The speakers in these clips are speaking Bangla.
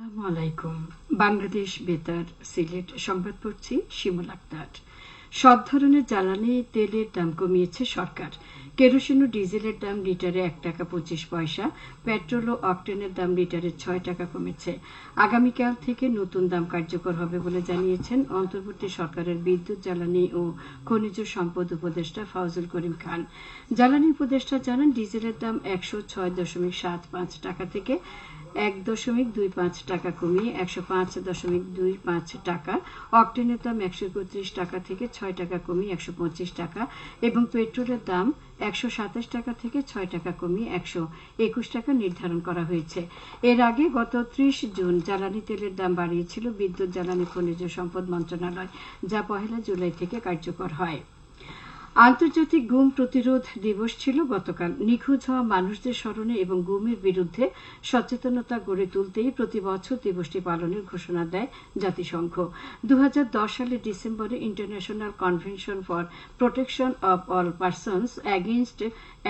আলাইকুম। বাংলাদেশ বেতার, সিলেট সংবাদ পড়ছি শিমুল আক্তার। সব ধরনের জ্বালানি তেলের দাম কমিয়েছে সরকার। কেরোসিন ও ডিজেলের দাম লিটারে এক টাকা পঁচিশ পয়সা, পেট্রোল ও অকটেনের দাম লিটারে ছয় টাকা কমেছে। আগামীকাল থেকে নতুন দাম কার্যকর হবে বলে জানিয়েছেন অন্তর্বর্তী সরকারের বিদ্যুৎ, জ্বালানি ও খনিজ সম্পদ উপদেষ্টা ফাউজুল করিম খান। জ্বালানি উপদেষ্টা জানান, ডিজেলের দাম একশো ছয় দশমিক সাত পাঁচ টাকা থেকে এক দশমিক দুই পাঁচ টাকা কমিয়ে একশো পাঁচ দশমিক দুই পাঁচ টাকা। অক্টেনের দাম একশো একত্রিশ টাকা থেকে ছয় টাকা কমিয়ে একশো পঁচিশ টাকা এবং পেট্রোলের দাম একশো সাতাশ টাকা থেকে ছয় টাকা কমিয়ে একশো একুশ টাকা নির্ধারণ করা হয়েছে। এর আগে গত ত্রিশ জুন জ্বালানি তেলের দাম বাড়িয়েছিল বিদ্যুৎ, জ্বালানি খনিজ সম্পদ মন্ত্রণালয়, যা পহেলা জুলাই থেকে কার্যকর হয়। আন্তর্জাতিক গুম প্রতিরোধ দিবস ছিল গতকাল। নিখোঁজ হওয়া মানুষদের স্মরণে এবং গুমের বিরুদ্ধে সচেতনতা গড়ে তুলতেই প্রতি বছর দিবসটি পালনের ঘোষণা দেয় জাতিসংঘ। দু সালের ডিসেম্বরে international convention for protection of all persons against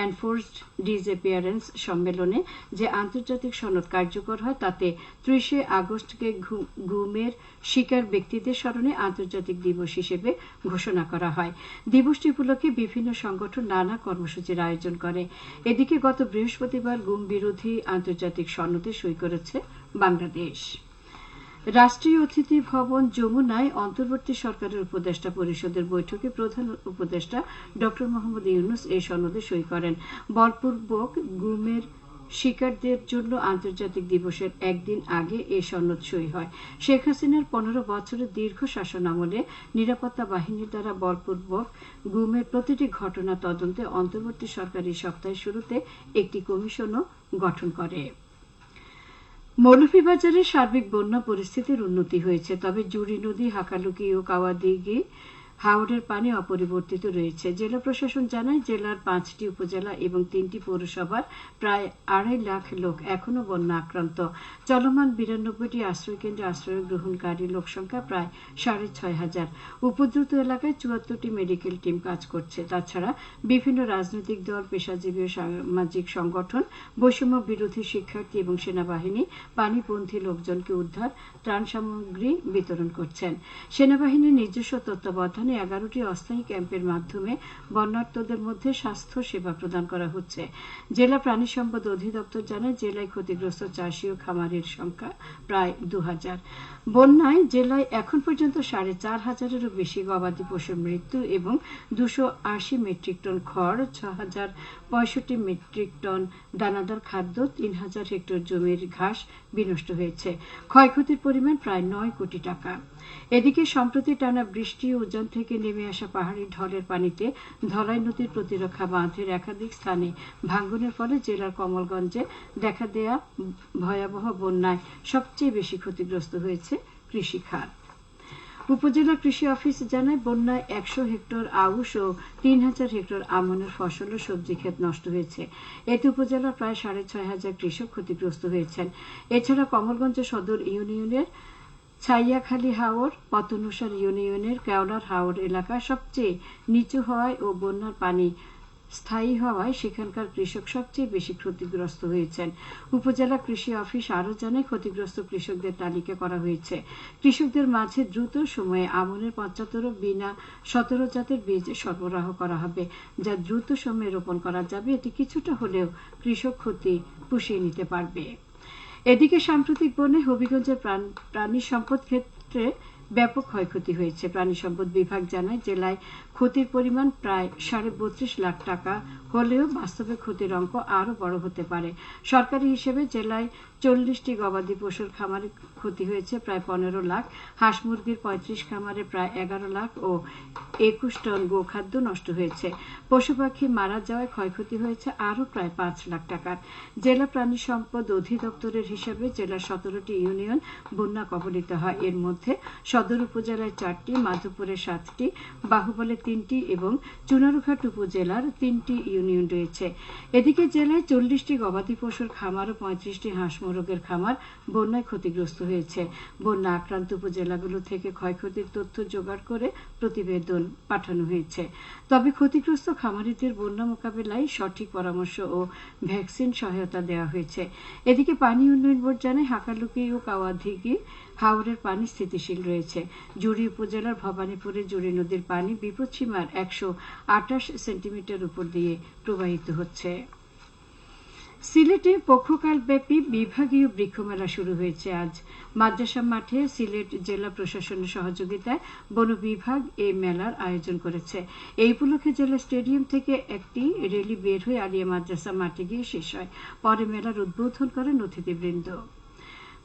enforced disappearance সম্মেলনে যে আন্তর্জাতিক সনদ কার্যকর হয়, তাতে ত্রিশে আগস্টকে গুমের শিকার ব্যক্তিদের স্মরণে আন্তর্জাতিক দিবস হিসেবে ঘোষণা করা হয়। দিবসটি উপলক্ষে বিভিন্ন সংগঠন নানা কর্মসূচির আয়োজন করে। এদিকে গত বৃহস্পতিবার গুম বিরোধী আন্তর্জাতিক সনদে সই করেছে বাংলাদেশ। রাষ্ট্রীয় অতিথি ভবন যমুনায় অন্তর্বর্তী সরকারের উপদেষ্টা পরিষদের বৈঠকে প্রধান উপদেষ্টা ড মোহাম্মদ ইউনুস এই সনদে সই করেন। বলপূর্বক গুমের শিকারদের জন্য আন্তর্জাতিক দিবসের একদিন আগে এ সনদ সই হয়। শেখ হাসিনার পনেরো বছরের দীর্ঘ শাসন আমলে নিরাপত্তা বাহিনীর দ্বারা বলপূর্বক গুমের প্রতিটি ঘটনা তদন্তে অন্তর্বর্তী সরকারি সপ্তাহের শুরুতে একটি কমিশনও গঠন করে। মৌলভীবাজারে সার্বিক বন্যা পরিস্থিতির উন্নতি হয়েছে, তবে জুড়ি নদী, হাকালুকি ও কাওয়াদিঘি হাওড়ের পানি অপরিবর্তিত রয়েছে। জেলা প্রশাসন জানায়, জেলার পাঁচটি উপজেলা এবং তিনটি পৌরসভার প্রায় আড়াই লাখ লোক এখনও বন্যা আক্রান্ত। চলমান বিরানব্বইটি আশ্রয়কেন্দ্রে আশ্রয় গ্রহণকারী লোক সংখ্যা প্রায় সাড়ে ছয় হাজার। উপদ্রুত এলাকায় চুয়াত্তরটি মেডিকেল টিম কাজ করছে। তাছাড়া বিভিন্ন রাজনৈতিক দল, পেশাজীবী সামাজিক সংগঠন, বৈষম্য বিরোধী শিক্ষার্থী এবং সেনাবাহিনী, পানিপন্থী লোকজনকে উদ্ধার, ত্রাণ সামগ্রী বিতরণ করছেন। সেনাবাহিনীর নিজস্ব তত্ত্বাবধানে এখানে এগারোটি অস্থায়ী ক্যাম্পের মাধ্যমে বন্যার্তদের মধ্যে স্বাস্থ্য সেবা প্রদান করা হচ্ছে। জেলা প্রাণী সম্পদ অধিদপ্তর জানায়, জেলায় ক্ষতিগ্রস্ত চাষী ও খামারের সংখ্যা প্রায় দু হাজার বন্যায় জেলায় এখন পর্যন্ত সাড়ে চার হাজারেরও বেশি গবাদি পশুর মৃত্যু এবং দুশো আশি মেট্রিক টন খড়, ছ হাজার পঁয়ষট্টি মেট্রিক টন দানাদার খাদ্য, তিন হাজার হেক্টর জমির ঘাস বিনষ্ট হয়েছে। ক্ষয়ক্ষতির পরিমাণ প্রায় নয় কোটি টাকা। এদিকে সম্প্রতি টানা বৃষ্টি উজান থেকে নেমে আসা পাহাড়ি ঢলের পানিতে ধলাই নদীর প্রতিরক্ষা বাঁধের একাধিক স্থানে ভাঙ্গনের ফলে জেলার কমলগঞ্জে দেখা দেয়া ভয়াবহ বন্যায় সবচেয়ে বেশি ক্ষতিগ্রস্ত হয়েছে কৃষিখাত উপজেলা কৃষি অফিস জানায়, বন্যায় একশো হেক্টর আউশ ও তিন হাজার হেক্টর আমনের ফসল ও সবজি ক্ষেত নষ্ট হয়েছে। এতে উপজেলার প্রায় সাড়ে ছয় হাজার কৃষক ক্ষতিগ্রস্ত হয়েছেন। এছাড়া কমলগঞ্জ সদর ইউনিয়নের ছাইয়াখালী হাওর পতনুসার ইউনিয়নের কেওলার হাওর এলাকা সবচেয়ে নিচু হওয়ায় ও বন্যার পানি স্থায়ী হওয়ায় সেখানকার কৃষক সবচেয়ে বেশি ক্ষতিগ্রস্ত হয়েছেন। উপজেলা কৃষি অফিস আরও জানায় ক্ষতিগ্রস্ত কৃষকদের তালিকা করা হয়েছে। কৃষকদের মাঝে দ্রুত সময়ে আমনের পঁচাত্তর বিনা সতেরো জাতের বীজ সরবরাহ করা হবে, যা দ্রুত সময়ে রোপণ করা যাবে। এটি কিছুটা হলেও কৃষক ক্ষতি পুষিয়ে নিতে পারবে। এদিকে সাম্প্রতিক বনে হবিগঞ্জের প্রাণী সম্পদ ক্ষেত্রে ব্যাপক ক্ষয়ক্ষতি হয়েছে। প্রাণী সম্পদ বিভাগ জানায়, জেলায় ক্ষতির পরিমাণ প্রায় সাড়ে বত্রিশ লাখ টাকা হলেও বাস্তবে ক্ষতির অঙ্ক আরও বড় হতে পারে। সরকারি হিসেবে জেলায় চল্লিশটি গবাদি পশুর খামারে ক্ষতি হয়েছে প্রায় পনেরো লাখ। হাঁস মুরগির পঁয়ত্রিশ খামারে প্রায় এগারো লাখ ও একুশ টন গোখাদ্য নষ্ট হয়েছে। পশু পাখি মারা যাওয়ায় ক্ষয়ক্ষতি হয়েছে আরও প্রায় পাঁচ লাখ টাকার। জেলা প্রাণী সম্পদ অধিদপ্তরের হিসাবে জেলার সতেরোটি ইউনিয়ন বন্যা কবলিত হয়। এর মধ্যে সদর উপজেলায় চারটি মাধবপুরের সাতটি, বাহুবলে তিনটি এবং চুনারুঘাট উপজেলার তিনটি ইউনিয়ন রয়েছে। এদিকে জেলায় চল্লিশটি গবাদি পশুর খামার ও পঁয়ত্রিশটি হাঁস মোরগের খামার বন্যায় ক্ষতিগ্রস্ত হয়েছে। বন্যা আক্রান্ত উপজেলাগুলো থেকে ক্ষয়ক্ষতির তথ্য জোগাড় করে প্রতিবেদন পাঠানো হয়েছে। তবে ক্ষতিগ্রস্ত খামারিদের বন্যা মোকাবেলায় সঠিক পরামর্শ ও ভ্যাকসিন সহায়তা দেওয়া হয়েছে। এদিকে পানি উন্নয়ন বোর্ড জানায়, হাকালুকি ও কাওয়াধিকে হাওরের পানি স্থিতিশীল রয়েছে। জুড়ি উপজেলার ভবানীপুরে জুড়ি নদীর পানি বিপদসীমার একশো আটাশ সেন্টিমিটার উপর দিয়ে প্রবাহিত হচ্ছে। সিলেটে পক্ষকালব্যাপী বিভাগীয় বৃক্ষমেলা শুরু হয়েছে আজ। মাদ্রাসা মাঠে সিলেট জেলা প্রশাসনের সহযোগিতায় বন বিভাগ এই মেলার আয়োজন করেছে। এই উপলক্ষে জেলা স্টেডিয়াম থেকে একটি রেলি বের হয়ে আলিয়া মাদ্রাসা মাঠে গিয়ে শেষ হয়। পরে মেলার উদ্বোধন করেন অতিথিবৃন্দ।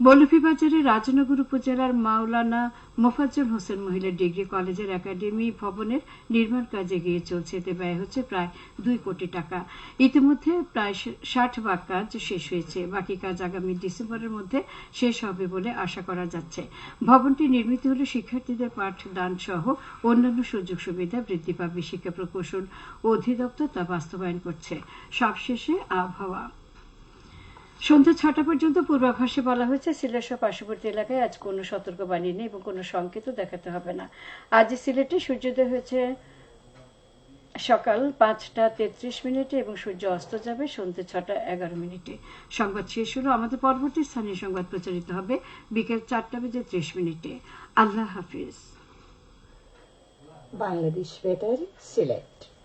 মৌলভীবাজারের রাজনগর উপজেলার মাওলানা মোফাজ্জল হোসেন মহিলা ডিগ্রি কলেজের একাডেমি ভবনের নির্মাণ কাজ এগিয়ে চলছে। এতে ব্যয় হচ্ছে প্রায় দুই কোটি টাকা। ইতিমধ্যে প্রায় ষাট ভাগ কাজ শেষ হয়েছে। বাকি কাজ আগামী ডিসেম্বরের মধ্যে শেষ হবে বলে আশা করা যাচ্ছে। ভবনটি নির্মিত হলে শিক্ষার্থীদের পাঠদান সহ অন্যান্য সুযোগ সুবিধা বৃদ্ধি পাবে। শিক্ষা প্রকৌশল অধিদপ্তর তা বাস্তবায়ন করছে। সবশেষে আবহাওয়া। সন্ধ্যা ছটা পর্যন্ত পূর্বাভাসে বলা হয়েছে সিলেট পার্শ্ববর্তী এলাকায় আজ কোনো সতর্কবাণী নেই এবং কোনো সংকেতও দেখাতে হবে না। আজ সিলেটে সূর্যোদয় হয়েছে সকাল পাঁচটা তেত্রিশ মিনিটে এবং সূর্য অস্ত যাবে সন্ধ্যে ছটা এগারো মিনিটে। সংবাদ শেষ হলো। আমাদের পরবর্তী স্থানীয় সংবাদ প্রচারিত হবে বিকেল চারটা বেজে ত্রিশ মিনিটে। আল্লাহ হাফিজ। বাংলাদেশ বেতার, সিলেট।